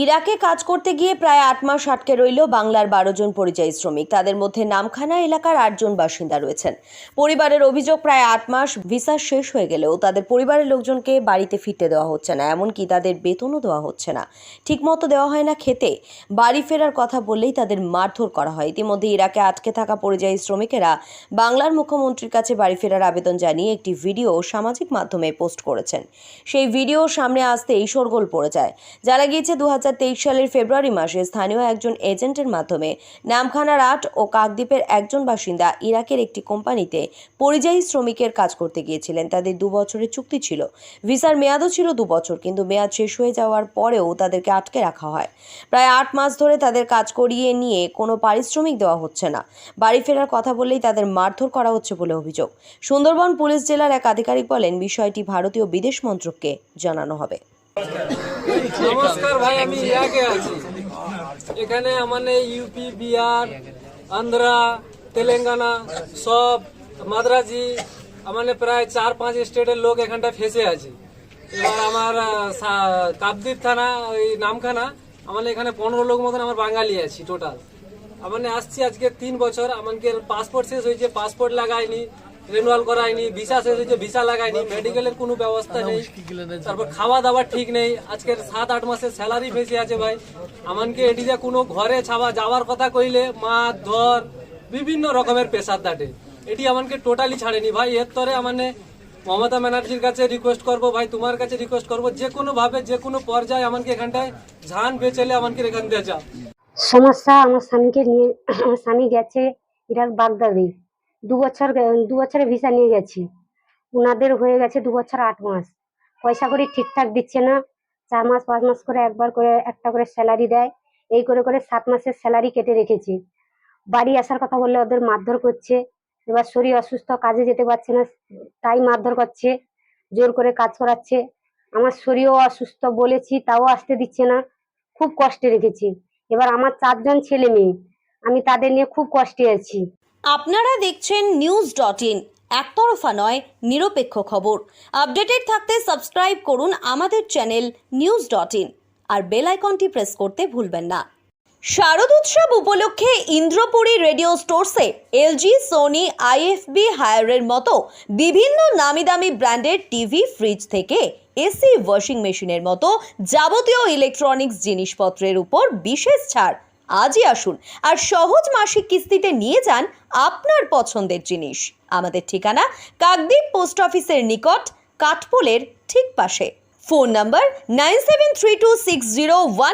ইরাকে কাজ করতে গিয়ে প্রায় আট মাস আটকে রইল বাংলার বারো জন পরিযায়ী শ্রমিক। তাদের মধ্যে নামখানা এলাকার আটজন বাসিন্দা রয়েছেন। পরিবারের অভিযোগ, প্রায় আট মাস ভিসা শেষ হয়ে গেলেও তাদের পরিবারের লোকজনকে বাড়িতে ফিরতে দেওয়া হচ্ছে না, এমনকি তাদের বেতনও দেওয়া হচ্ছে না। ঠিকমতো দেওয়া হয় না খেতে। বাড়ি ফেরার কথা বললেই তাদের মারধর করা হয়। ইতিমধ্যে ইরাকে আটকে থাকা পরিযায়ী শ্রমিকেরা বাংলার মুখ্যমন্ত্রীর কাছে বাড়ি ফেরার আবেদন জানিয়ে একটি ভিডিও সামাজিক মাধ্যমে পোস্ট করেছেন। সেই ভিডিও সামনে আসতেই শোরগোল পড়ে যায়। জানা গিয়েছে দু হাজার সালের ফেব্রুয়ারি মাসে স্থানীয় একজন এজেন্টের মাধ্যমে নামখানার আট ও কাকদ্বীপের একজন বাসিন্দা ইরাকের একটি কোম্পানিতে পরিযায়ী শ্রমিকের কাজ করতে গিয়েছিলেন। তাদের দু বছরের চুক্তি ছিল। ভিসার মেয়াদও ছিল দু বছর, কিন্তু মেয়াদ শেষ হয়ে যাওয়ার পরেও তাদেরকে আটকে রাখা হয়। প্রায় আট মাস ধরে তাদের কাজ করিয়ে নিয়ে কোনো পারিশ্রমিক দেওয়া হচ্ছে না। বাড়ি ফেরার কথা বললেই তাদের মারধর করা হচ্ছে বলে অভিযোগ। সুন্দরবন পুলিশ জেলার এক আধিকারিক বলেন, বিষয়টি ভারতীয় বিদেশ মন্ত্রককে জানানো হবে। নমস্কার ভাই, আমি ইয়াকে আছি। এখানে মানে ইউপি বিহার, আন্ধ্রা, তেলেঙ্গানা, সব মাদ্রাজি মানে প্রায় চার পাঁচ স্টেটের লোক এখানটা ফেসে আছে। এবার আমার কাকদ্বীপ থানা, ওই নামখানা, আমার এখানে পনেরো লোক মতন আমার বাঙালি আছি টোটাল আমার আসছি আজকে তিন বছর আমাকে পাসপোর্ট শেষ হয়েছে? পাসপোর্ট লাগাইনি। রিনুয়াল করায়নি, ভিসা শেষ হয়েছে, ভিসা লাগায়নি মেডিকেলের কোনো ব্যবস্থা নেই। তারপর খাওয়া দাওয়া ঠিক নেই। আজকের সাত আট মাসের স্যালারি বেশি আছে ভাই। আমাকে এটিতে কোনো ঘরে ছাওয়া যাওয়ার কথা কইলে মাছ ধর, বিভিন্ন রকমের পেশার দাটে এটি আমাকে টোটালি ছাড়েনি। ভাই, এর তরে মানে মমতা ব্যানার্জির কাছে রিকোয়েস্ট করব, ভাই, তোমার কাছে রিকোয়েস্ট করব। যে কোনো ভাবে, যে কোনো পর্যায়ে আমাকে এখানটায় ঝান বেচেলে আমাকে এখান দিয়ে যাও সমস্যা আমার স্বামীকে নিয়ে, আমার স্বামী গেছে ইরাক বাগদাদি। দু বছর দু বছরের ভিসা নিয়ে গেছি। ওনাদের হয়ে গেছে দু বছর আট মাস। পয়সা করে ঠিকঠাক দিচ্ছে না। চার মাস, পাঁচ মাস করে একবার করে, একটা করে স্যালারি দেয়। এই করে করে সাত মাসের স্যালারি কেটে রেখেছি। বাড়ি আসার কথা বললে ওদের মারধর করছে। এবার শরীর অসুস্থ, কাজে যেতে পারছে না, তাই মারধর করছে। জোর করে কাজ করাচ্ছে। আমার শরীরও অসুস্থ বলেছি, তাও আসতে দিচ্ছে না। খুব কষ্টে রেখেছি। এবার আমার চারজন ছেলে মেয়ে। আমি তাদের নিয়ে খুব কষ্টে আছি। আপনারা দেখছেন নিউজ ডট ইন, একতরফা নয়, নিরপেক্ষ খবর। আপডেটেড থাকতে সাবস্ক্রাইব করুন আমাদের চ্যানেল নিউজ ডট ইন, আর বেল আইকনটি প্রেস করতে ভুলবেন না। শারদ উৎসব উপলক্ষে ইন্দ্রপুরী রেডিও স্টোরসে এলজি, সোনি, আইএফবি হায়ারের মতো বিভিন্ন নামি দামি ব্র্যান্ডের টিভি, ফ্রিজ থেকে এসি ওয়াশিং মেশিনের মতো যাবতীয় ইলেকট্রনিক্স জিনিসপত্রের উপর বিশেষ ছাড় আজই আসুন আর সহজ মাসিক কিস্তিতে নিয়ে যান আপনার পছন্দের জিনিস। আমাদের ঠিকানা কাকদ্বীপ পোস্ট অফিসের নিকট, কাঠপোলের ঠিক পাশে। Phone number nine seven three two six zero one